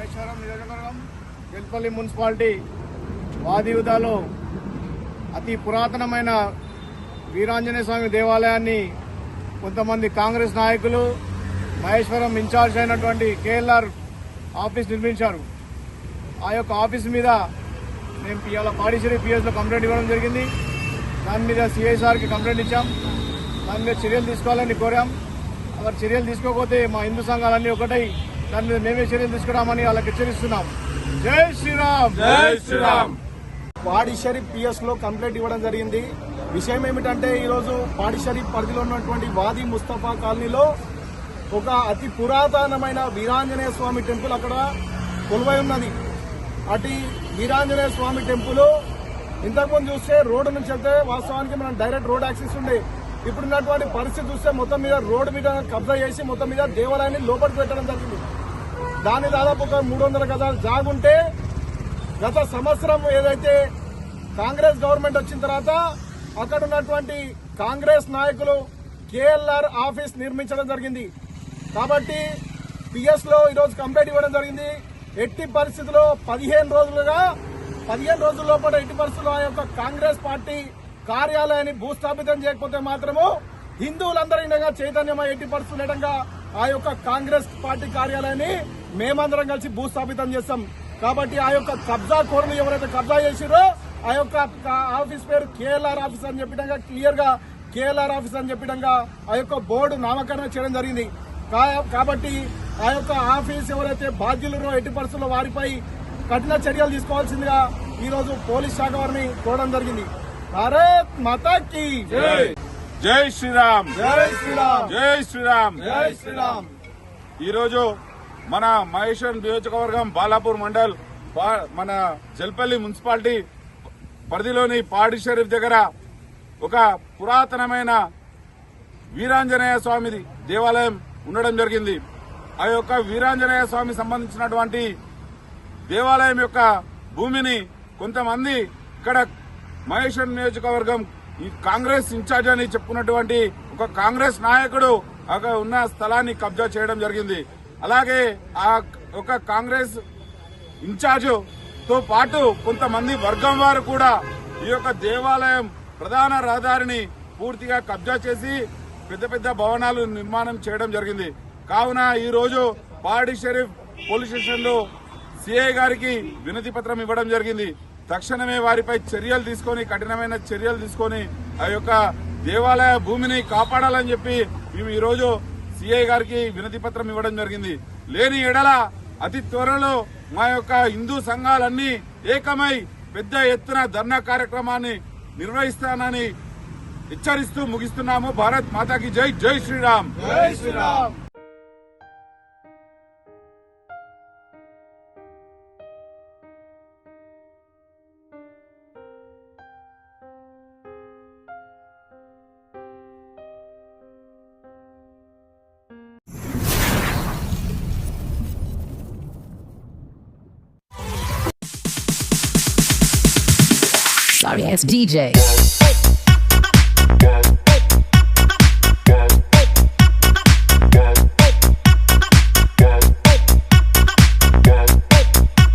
Maheshwaram Jalpally municipality వాదియుధాలో అతి పురాతనమైన వీరాంజనేయ స్వామి దేవాలయాన్ని కొంతమంది కాంగ్రెస్ నాయకులు మహేశ్వరం ఇన్ఛార్జ్ అయినటువంటి కేఎల్ఆర్ ఆఫీస్ నిర్మించారు. ఆ యొక్క ఆఫీస్ మీద మేము ఇవాళ పాడిశ్రీ పిఎస్లో కంప్లైంట్ ఇవ్వడం జరిగింది. దాని మీద సిఐసార్కి కంప్లైంట్ ఇచ్చాం. దాని మీద చర్యలు తీసుకోవాలని కోరాం. అక్కడ చర్యలు తీసుకోకపోతే మా హిందూ సంఘాలన్నీ ఒకటై దాని మీద మేమే చర్యలు తీసుకురామని వాళ్ళకి హెచ్చరిస్తున్నాం. జై శ్రీరామ్! జై శ్రీరామ్! పాడిషరీ పిఎస్లో కంప్లైంట్ ఇవ్వడం జరిగింది. విషయం ఏమిటంటే ఈరోజు పాడిషరీ పరిధిలో ఉన్నటువంటి వాది ముస్తఫా కాలనీలో ఒక అతి పురాతనమైన వీరాంజనేయ స్వామి టెంపుల్ అక్కడ కొలువై ఉన్నది. అటు వీరాంజనేయ స్వామి టెంపుల్ ఇంతకుముందు చూస్తే రోడ్డు నుంచి వెళ్తే వాస్తవానికి మనం డైరెక్ట్ రోడ్ యాక్సెస్ ఉండే. ఇప్పుడున్నటువంటి పరిస్థితి చూస్తే మొత్తం మీద రోడ్డు మీద కబ్జా చేసి మొత్తం మీద దేవాలయాన్ని లోపలికి పెట్టడం జరిగింది. దాని దాదాపు ఒక మూడు వందల గజాలు జాగుంటే గత సంవత్సరం ఏదైతే కాంగ్రెస్ గవర్నమెంట్ వచ్చిన తర్వాత అక్కడ ఉన్నటువంటి కాంగ్రెస్ నాయకులు కేఎల్ఆర్ ఆఫీస్ నిర్మించడం జరిగింది. కాబట్టి పిఎస్లో ఈరోజు కంప్లైంట్ ఇవ్వడం జరిగింది. ఎట్టి పరిస్థితుల్లో పదిహేను రోజులుగా పదిహేను రోజుల లోపల ఎట్టి పరిస్థితుల్లో ఆ యొక్క కాంగ్రెస్ పార్టీ కార్యాలయాన్ని భూస్థాపితం చేయకపోతే మాత్రము హిందువులందరినీ ఇలాగా చైతన్యమై ఎట్టి పరిస్థితులు ఆ యొక్క కాంగ్రెస్ పార్టీ కార్యాలయాన్ని మేమందరం కలిసి భూస్థాపితం చేస్తాం. కాబట్టి ఆ యొక్క కబ్జా కోరలు ఎవరైతే కబ్జా చేసిరో ఆ యొక్క ఆఫీస్ పేరు కేఎల్ఆర్ ఆఫీస్ అని చెప్పిడంగా క్లియర్గా కేఎల్ఆర్ ఆఫీస్ అని చెప్పిడంగా ఆ యొక్క బోర్డు నామకరణ చేయడం జరిగింది. కా- కాబట్టి ఆ యొక్క ఆఫీస్ ఎవరైతే బాధ్యులరో ఎట్టి పరిస్థితుల్లో వారిపై కఠిన చర్యలు తీసుకోవాల్సిందిగా ఈరోజు పోలీస్ శాఖ వారిని కోరడం జరిగింది. భారత్ మాతాకి కీ జై శ్రీరామ్. జై శ్రీరామ్. జై శ్రీరామ్. జై శ్రీరామ్. ఈ రోజు మన మహేశ్వరం నియోజకవర్గం బాలాపూర్ మండల్ మన జల్పల్లి మున్సిపాలిటీ పరిధిలోని పాడి షరీఫ్ దగ్గర ఒక పురాతనమైన వీరాంజనేయ స్వామి దేవాలయం ఉండడం జరిగింది. ఆ యొక్క వీరాంజనేయ స్వామి సంబంధించినటువంటి దేవాలయం యొక్క భూమిని కొంతమంది ఇక్కడ మహేశ్వరం నియోజకవర్గం ఈ కాంగ్రెస్ ఇన్ఛార్జ్ అని చెప్పుకున్నటువంటి ఒక కాంగ్రెస్ నాయకుడు అక్కడ ఉన్న స్థలాన్ని కబ్జా చేయడం జరిగింది. అలాగే ఆ ఒక కాంగ్రెస్ ఇన్ఛార్జ్తో పాటు కొంతమంది వర్గం వారు కూడా ఈ యొక్క దేవాలయం ప్రధాన రహదారిని పూర్తిగా కబ్జా చేసి పెద్ద పెద్ద భవనాలు నిర్మాణం చేయడం జరిగింది. కావున ఈ రోజు పాడి షరీఫ్ పోలీస్ స్టేషన్లో సిఐ గారికి వినతి పత్రం ఇవ్వడం జరిగింది. తక్షణమే వారిపై చర్యలు తీసుకొని కఠినమైన చర్యలు తీసుకొని ఆ యొక్క దేవాలయ భూమిని కాపాడాలని చెప్పి మేము ఈరోజు సిఐ గారికి వినతి పత్రం ఇవ్వడం జరిగింది. లేని ఎడల అతి త్వరలో మా యొక్క హిందూ సంఘాలన్నీ ఏకమై పెద్ద ఎత్తున ధర్నా కార్యక్రమాన్ని నిర్వహిస్తానని హెచ్చరిస్తూ ముగిస్తున్నాము. భారత్ మాతాకి జై జై శ్రీరామ్. జై శ్రీరామ్. Sorry DJ.